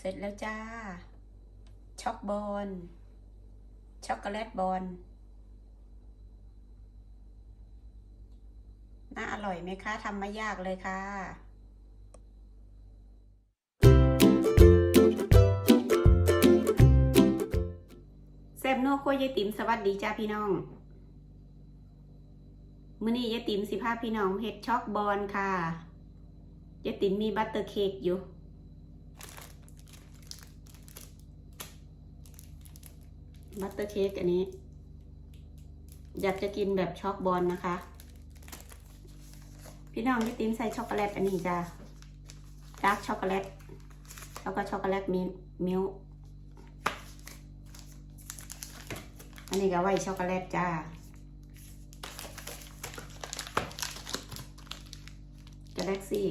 เสร็จแล้วจ้า ช็อกบอล ช็อกโกแลตบอล น่าอร่อยไหมคะทำไม่ยากเลยค่ะแซบนัวคั่วยายติ๋มสวัสดีจ้าพี่น้องมื้อนี้ยายติ๋มสิพาพี่น้องเฮ็ดช็อกบอลค่ะยายติ๋มมีบัตเตอร์เค้กอยู่ บัตเตอร์เค้กอันนี้ อยากจะกินแบบช็อกบอลนะคะ พี่น้องยายติ๋มใส่ช็อกโกแลตอันนี้จ้าดาร์กช็อกโกแลตแล้วก็ช็อกโกแลตมิมิลค์อันนี้ก็ไว้ช็อกโกแลตจ้ากาแล็กซี่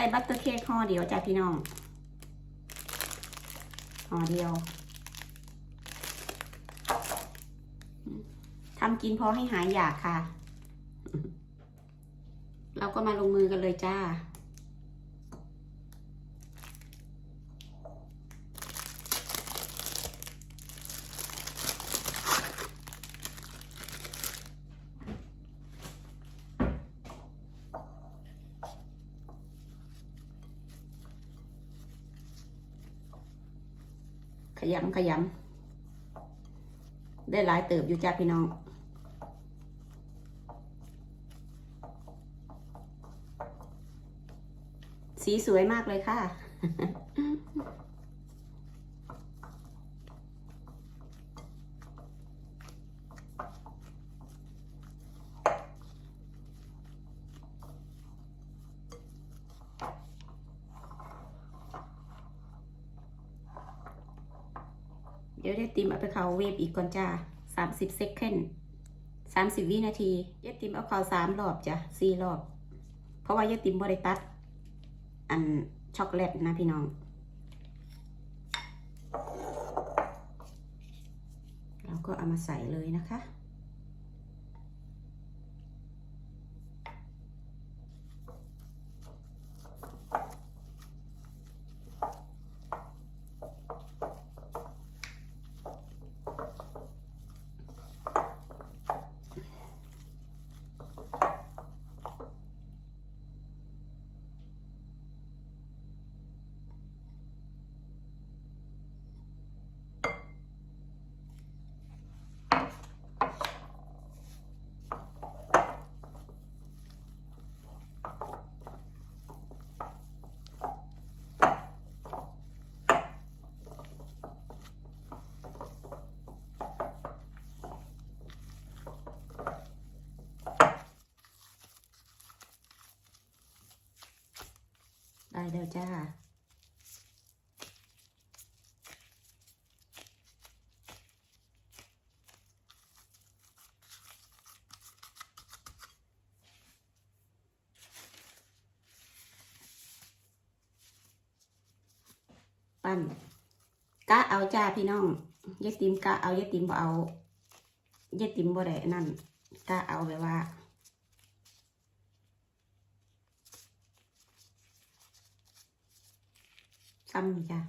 ส่บัตเตอร์เค้กห่อเดียวจ้ะพี่น้องห่อเดียวทำกินพอให้หายอยากค่ะ เราก็มาลงมือกันเลยจ้า ขยำขยำได้หลายเติบอยู่จ้าพี่น้องสีสวยมากเลยค่ะ ดี๋ยวได้ติมเอาไปเขาเวฟอีกก่อนจ้าสามสิบเซคันสามสิบวินาทียายติมเอาเขาสามรอบจ้ะสี่รอบ เพราะว่ายายติมบริตัด อันช็อกโกแลตนะพี่น้องเราก็เอามาใส่เลยนะคะ ได้แล้วจ้า ปั้นกะเอาจ้าพี่น้องยายติมกะเอายายติมบ่เอายายติมบ่ได้นั่นกะเอาแบบว่า ซ้ำนี่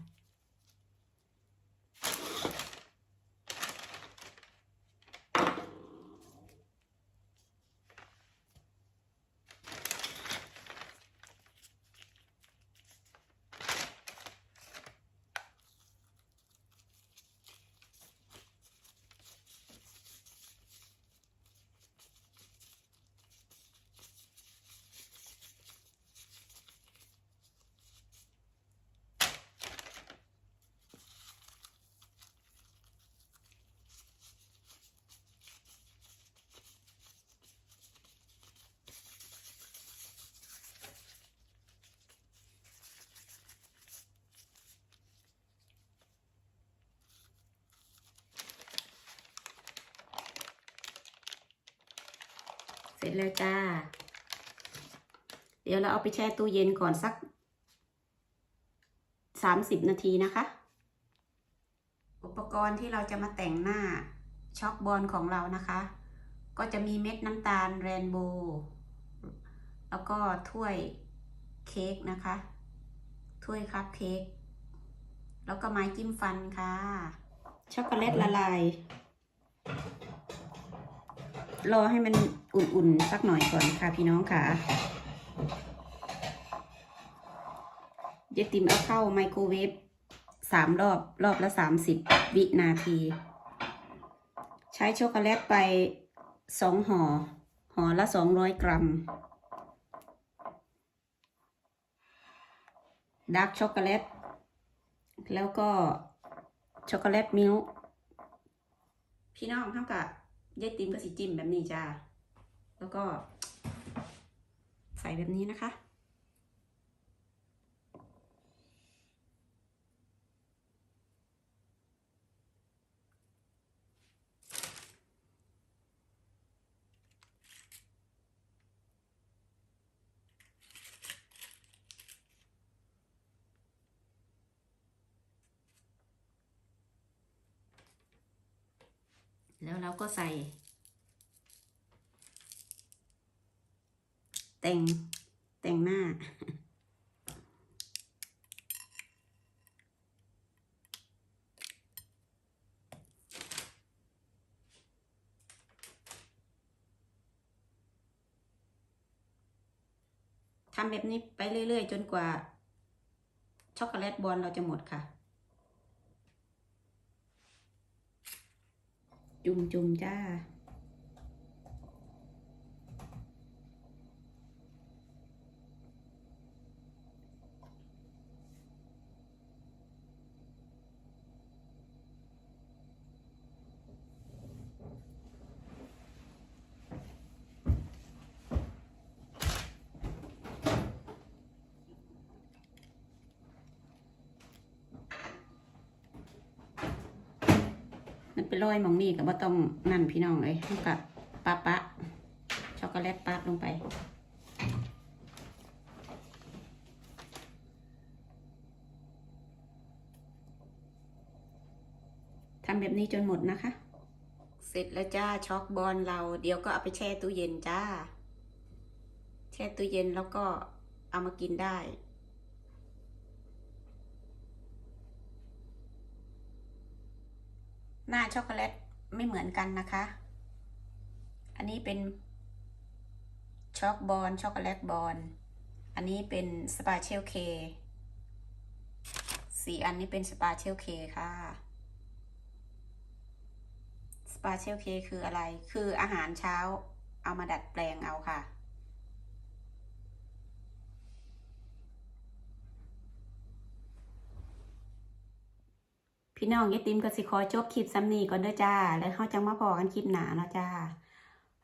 เสร็จแล้วจ้า เดี๋ยวเราเอาไปแช่ตู้เย็นก่อนสักสามสิบนาทีนะคะ อุปกรณ์ที่เราจะมาแต่งหน้าช็อกบอลของเรานะคะ ก็จะมีเม็ดน้ำตาลแรนโบว์แล้วก็ถ้วยเค้กนะคะ ถ้วยคัพเค้กแล้วก็ไม้จิ้มฟันค่ะ ช็อกโกแลตละลาย รอให้มันอุ่นๆสักหน่อยก่อนค่ะพี่น้องค่ะเยติมเอาเข้าไมโครเวฟสามรอบรอบละสามสิบวินาที ใช้ช็อกโกแลตไปสองห่อห่อละสองร้อยกรัมดาร์กช็อกโกแลต แล้วก็ช็อกโกแลตมิลค์พี่น้องเท่ากับ ยายติมก็สิจิ้มแบบนี้จ้า แล้วก็ใส่แบบนี้นะคะ แล้วเราก็ใส่ แต่งแต่งหน้า ทำแบบนี้ไปเรื่อย ๆ จนกว่าช็อกโกแลตบอลเราจะหมดค่ะ จุ่มจุ่มๆจ้า มันเป็นรอยมองนี่ก็บ่ต้องนั่นพี่น้องเลยแล้วก็ปะปะช็อกโกแลตปาดลงไปทำแบบนี้จนหมดนะคะ เสร็จแล้วจ้าช็อกบอลเราเดี๋ยวก็เอาไปแช่ตู้เย็นจ้า แช่ตู้เย็นแล้วก็เอามากินได้ หน้าช็อกโกแลตไม่เหมือนกันนะคะ อันนี้เป็นช็อกบอลช็อกโกแลตบอลอันนี้เป็นสปาเชลเคสีอันนี้เป็นสปาเชลเคค่ะสปาเชลเคคืออะไร คืออาหารเช้าเอามาดัดแปลงเอาค่ะ พี่น้องยายติมก็สิขอจบคลิปซ้ำนี้ก่อนเด้อจ้า แล้วเขาจังมาพอกันคลิปหนาเนาะจ้า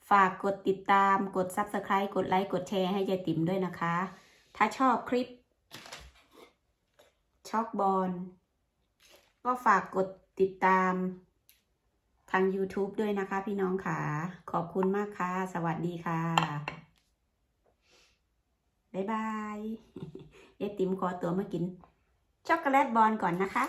ฝากกดติดตามกด Subscribe กดไลค์กดแชร์ให้ยายติมด้วยนะคะ ถ้าชอบคลิปช็อกบอลก็ฝากกดติดตามทาง YouTube ด้วยนะคะพี่น้องค่ะ ขอบคุณมากค่ะ สวัสดีค่ะ บ๊ายบายยายติมขอตัวมากิน ช็อกโกแลตบอลก่อนนะคะ